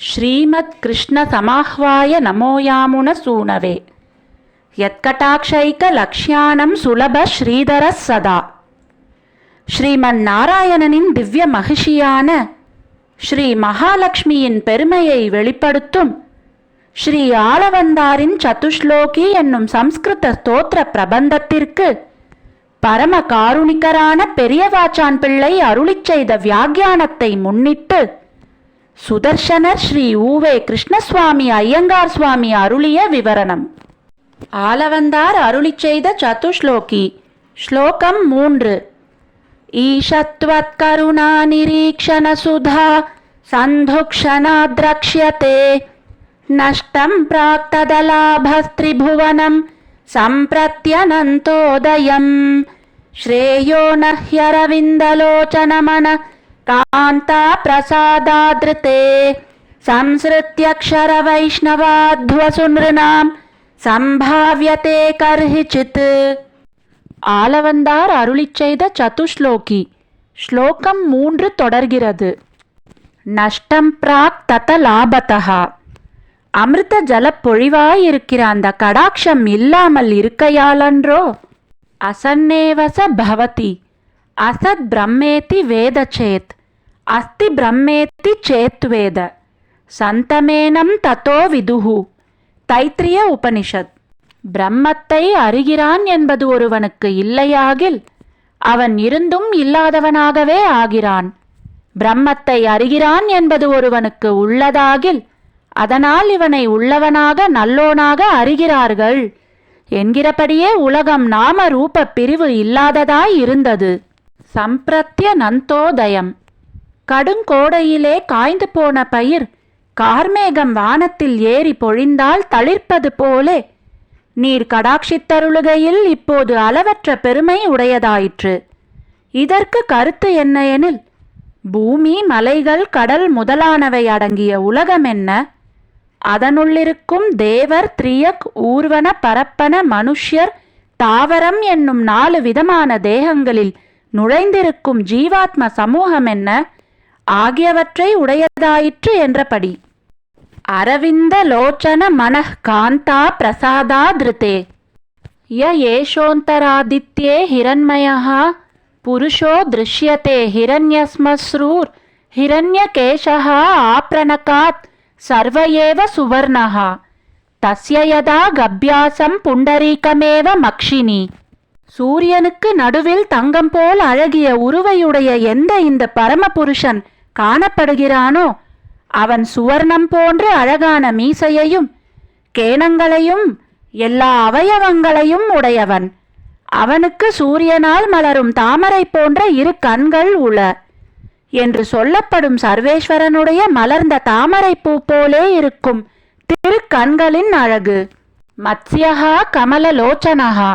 శ్రీమద్ కృష్ణ సమాహ్వాయ నమోయామున సూనవే యత్కటాక్షైక లక్ష్యానం సులభ శ్రీధర సదా ஸ்ரீமன்னாராயணனின் திவ்ய மகிழ்ச்சியான ஸ்ரீ மகாலட்சுமியின் பெருமையை வெளிப்படுத்தும் ஸ்ரீ ஆளவந்தாரின் சதுஷ்லோகி என்னும் சம்ஸ்கிருத ஸ்தோத்திர பிரபந்தத்திற்கு பரம காருணிகரான பெரியவாச்சான் பிள்ளை அருளிச் செய்த வியாக்கியானத்தை முன்னிட்டு சுதர்ஷனர் ஸ்ரீ ஊவே கிருஷ்ணசுவாமி ஐயங்கார் சுவாமி அருளிய விவரணம். ஆலவந்தார் அருளிச் செய்த சதுஷ்லோகி ஸ்லோகம் மூன்று. ஈஷத்வத்கருணா நிரீக்ஷணசுதா சந்துக்ஷணா திரக்ஷியதே नष्टं प्राक्तदलाभस्त्रिभुवनं सम्प्रत्यनन्तोदयम् श्रेयो न ह्यरविन्दलोचनमन कान्ता प्रसादादृते संसृत्यक्षरवैष्णवाध्वसुनृणां सम्भाव्यते कर्हिचित् ஆலவந்தார் அருளிச் செய்த சதுஷ்லோகி ஸ்லோகம் மூன்று தொடர்கிறது நஷ்டம் பிராக் தத லாபதா அமிர்த ஜலப்பொழிவாயிருக்கிற அந்த கடாட்சம் இல்லாமல் இருக்கையாலன்றோ? அசன்னேவச பவதி அசத் பிரம்மேதி வேத சேத் அஸ்தி பிரம்மேத்தி சேத் வேத சந்தமேனம் தத்தோ விதுஹு. தைத்திரிய உபனிஷத். பிரம்மத்தை அறிகிறான் என்பது ஒருவனுக்கு இல்லையாகில் அவன் இருந்தும் இல்லாதவனாகவே ஆகிறான். பிரம்மத்தை அறிகிறான் என்பது ஒருவனுக்கு உள்ளதாகில் அதனால் இவனை உள்ளவனாக நல்லோனாக அறிகிறார்கள். என்கிறபடியே உலகம் நாம ரூப பிரிவு இல்லாததாய் இருந்தது. சம்பிரத்ய நந்தோதயம். கடுங்கோடையிலே காய்ந்து போன பயிர் கார்மேகம் வானத்தில் ஏறி பொழிந்தால் தளிர்ப்பது போலே. நீர் கடாட்சித்தருளுகையில் இப்போது அளவற்ற பெருமை உடையதாயிற்று. இதற்கு கருத்து என்ன எனில் பூமி மலைகள் கடல் முதலானவை அடங்கிய உலகம் என்ன அதனுள்ளிருக்கும் தேவர் திரியக் ஊர்வன பரப்பன மனுஷ்யர் தாவரம் என்னும் நாலு விதமான தேகங்களில் நுழைந்திருக்கும் ஜீவாத்ம சமூகம் என்ன? ஆகியவற்றை உடையதாயிற்று என்றபடி. அரவிந்த லோச்சன மன காந்தா பிரசாதா திருதே. ய ஏஷோந்தராதித்யே ஹிரண்மயா புருஷோ திருஷ்யते ஹிரண்யஸ்மஸ்ரூர் ஹிரண்யகேஷா ஆப்ரணகாத் சர்வ ஏவ சுவர்ணஹா. தஸ்ய யதா கப்யாசம் புண்டரீகமேவ மக்ஷினி. சூரியனுக்கு நடுவில் தங்கம் போல் அழகிய உருவையுடைய எந்த இந்த பரமபுருஷன் காணப்படுகிறானோ அவன் சுவர்ணம் போன்று அழகான மீசையையும் கேணங்களையும் எல்லா அவயவங்களையும் உடையவன். அவனுக்கு சூரியனால் மலரும் தாமரை போன்ற இரு கண்கள் உள. என்று சொல்லப்படும் சர்வேஸ்வரனுடைய மலர்ந்த தாமரை பூ போலே இருக்கும் திருக்கண்களின் அழகு. மத்ஸ்யகா கமலலோச்சனகா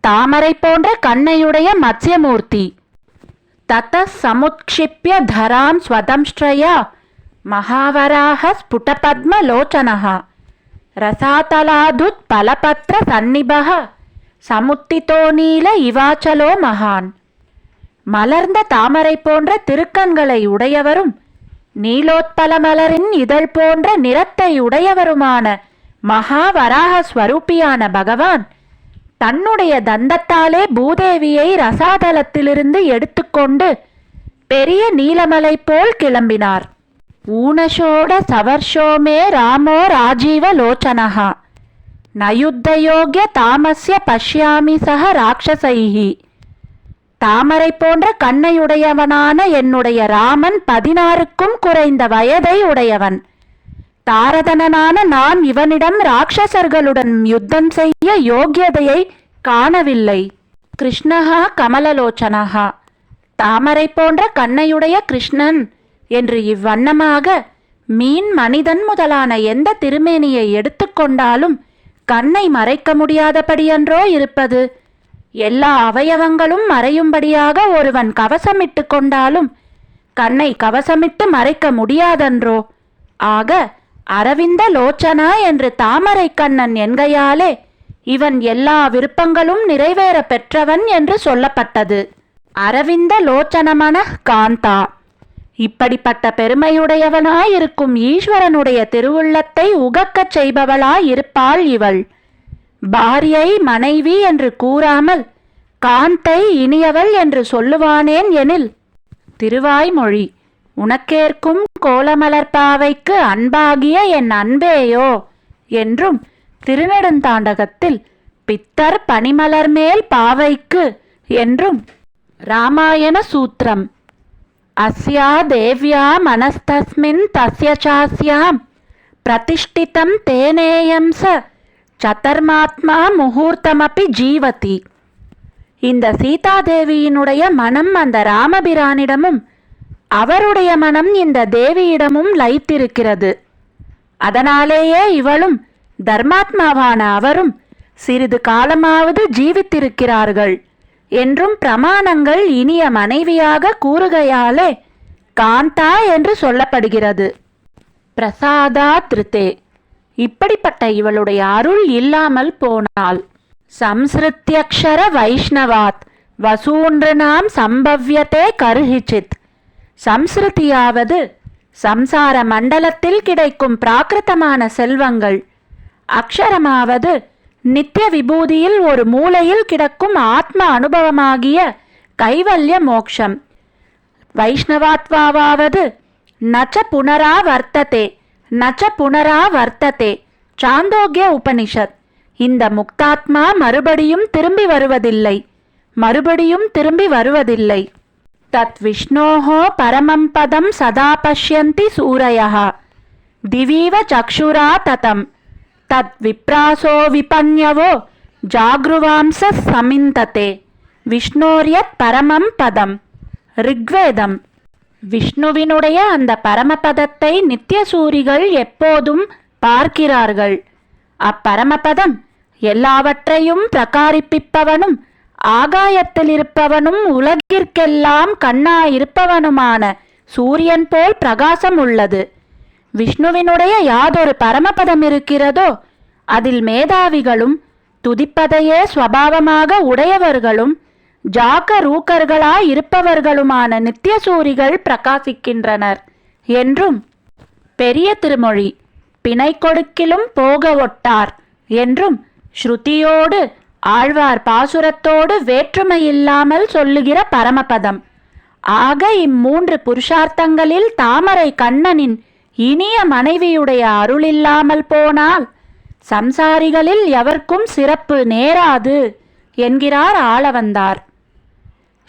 தாமரை போன்ற கண்ணையுடைய மத்ஸ்யமூர்த்தி. தத சமுத்க்ஷிப்ய தராம் ஸ்வதம்ஸ்ரயா மகாவராக ஸ்புடபத்மலோச்சனः ரசாதலாதுத் பலபத்ர சந்நிபக சமுத்திதோ நீல இவாச்சலோ மகான். மலர்ந்த தாமரை போன்ற திருக்கண்களை உடையவரும் நீலோத்பல மலரின் இதழ் போன்ற நிறத்தை உடையவருமான மகாவராக ஸ்வரூபியான பகவான் தன்னுடைய தந்தத்தாலே பூதேவியை ரசாதலத்திலிருந்து எடுத்துக்கொண்டு பெரிய நீலமலை போல் கிளம்பினார். ஊனஷோட சவர்ஷோமே ராமோ ராஜீவ லோச்சனகா நயுத்தயோகிய தாமஸ்ய பஷ்யாமி சக ராட்சசைஹி. தாமரை போன்ற கண்ணையுடையவனான என்னுடைய ராமன் பதினாறுக்கும் குறைந்த வயதை உடையவன். தாரதனனான நான் இவனிடம் ராட்சசர்களுடன் யுத்தம் செய்ய யோக்கியதையை காணவில்லை. கிருஷ்ணஹா கமலலோச்சனஹா. தாமரை போன்ற கண்ணையுடைய கிருஷ்ணன் என்று இவ்வண்ணமாக மீன் மனிதன் முதலான எந்த திருமேனியை எடுத்துக்கொண்டாலும் கண்ணை மறைக்க முடியாதபடியன்றோ இருப்பது எல்லா அவயவங்களும் மறையும்படியாக ஒருவன் கவசமிட்டு கொண்டாலும் கண்ணை கவசமிட்டு மறைக்க முடியாதன்றோ? ஆக அரவிந்த லோச்சனா என்று தாமரை கண்ணன் என்கையாலே இவன் எல்லா விருப்பங்களும் நிறைவேற பெற்றவன் என்று சொல்லப்பட்டது. அரவிந்த லோச்சனமன காந்தா. இப்படிப்பட்ட பெருமையுடையவனாயிருக்கும் ஈஸ்வரனுடைய திருவுள்ளத்தை உகக்கச் செய்பவளாயிருப்பாள் இவள். பாரியை மனைவி என்று கூறாமல் காந்தை இனியவள் என்று சொல்லுவானேன் எனில் திருவாய்மொழி உனக்கேற்கும் கோலமலர்பாவைக்கு அன்பாகிய என் அன்பேயோ என்றும் திருநெடுந்தாண்டகத்தில் பித்தர் பனிமலர் மேல் பாவைக்கு என்றும் ராமாயண சூத்திரம் அஸ்யா தேவ்யா மனஸ்தஸ்மின் தஸ்ய சாஸ்யாம் பிரதிஷ்டிதம் தேனேயம் ச சதர்மாத்மா முகூர்த்தமப்பி ஜீவதி. இந்த சீதாதேவியினுடைய மனம் அந்த ராமபிரானிடமும் அவருடைய மனம் இந்த தேவியிடமும் லயித்திருக்கிறது. அதனாலேயே இவளும் தர்மாத்மாவான அவரும் சிறிது காலமாவது ஜீவித்திருக்கிறார்கள் என்றும் பிரமாணங்கள் இனிய மனைவியாக கூறுகையாலே காந்தா என்று சொல்லப்படுகிறது. பிரசாதா திருத்தே இப்படிப்பட்ட இவளுடைய அருள் இல்லாமல் போனால். சம்ஸ்ருத்தியக்ஷர வைஷ்ணவாத். வசூன்றனாம் சம்பவ்யத்தே கருஹிச்சித். சம்ஸ்ருதியாவது சம்சார மண்டலத்தில் கிடைக்கும் பிராகிருதமான செல்வங்கள். அக்ஷரமாவது நித்திய விபூதியில் ஒரு மூலையில் கிடக்கும் ஆத்ம அனுபவமாகிய கைவல்ய மோக்ஷம். வைஷ்ணவாத்வாவாவது நச்ச புனரா வர்த்ததே நச்ச புனரா வர்த்ததே சாந்தோக்கிய உபனிஷத். இந்த முக்தாத்மா மறுபடியும் திரும்பி வருவதில்லை. மறுபடியும் திரும்பி வருவதில்லை. தத் விஷ்ணோஹோ பரமம் பதம் சதா பஷ்யந்தி சூரயः திவீவ சக்ஷுரா ததம். தத் விப்ராசோ விபன்யவோ ஜாக்ருவாம்ச சமிந்ததே. விஷ்ணோரியத் பரமம் பதம். ரிக்வேதம். விஷ்ணுவினுடைய அந்த பரமபதத்தை நித்தியசூரிகள் எப்போதும் பார்க்கிறார்கள். அப்பரமபதம் எல்லாவற்றையும் பிரகாரிப்பிப்பவனும் ஆகாயத்தில் இருப்பவனும் உலகிற்கெல்லாம் கண்ணாயிருப்பவனுமான சூரியன் போல் பிரகாசம் உள்ளது விஷ்ணுவினுடைய யாதொரு பரமபதம் இருக்கிறதோ அதில் மேதாவிகளும் துதிப்பதையே ஸ்வபாவமாக உடையவர்களும் ஜாக்க ரூக்கர்களாய் இருப்பவர்களுமான நித்தியசூரிகள் பிரகாசிக்கின்றனர். என்றும் பெரிய திருமொழி பிணை கொடுக்கிலும் போக ஒட்டார் என்றும் ஸ்ருதியோடு ஆழ்வார் பாசுரத்தோடு வேற்றுமையில்லாமல் சொல்லுகிற பரமபதம். ஆக இம்மூன்று புருஷார்த்தங்களில் தாமரை கண்ணனின் இனிய மனைவியுடைய அருளில்லாமல் போனால் சம்சாரிகளில் எவர்க்கும் சிறப்பு நேராது என்கிறார் ஆளவந்தார்.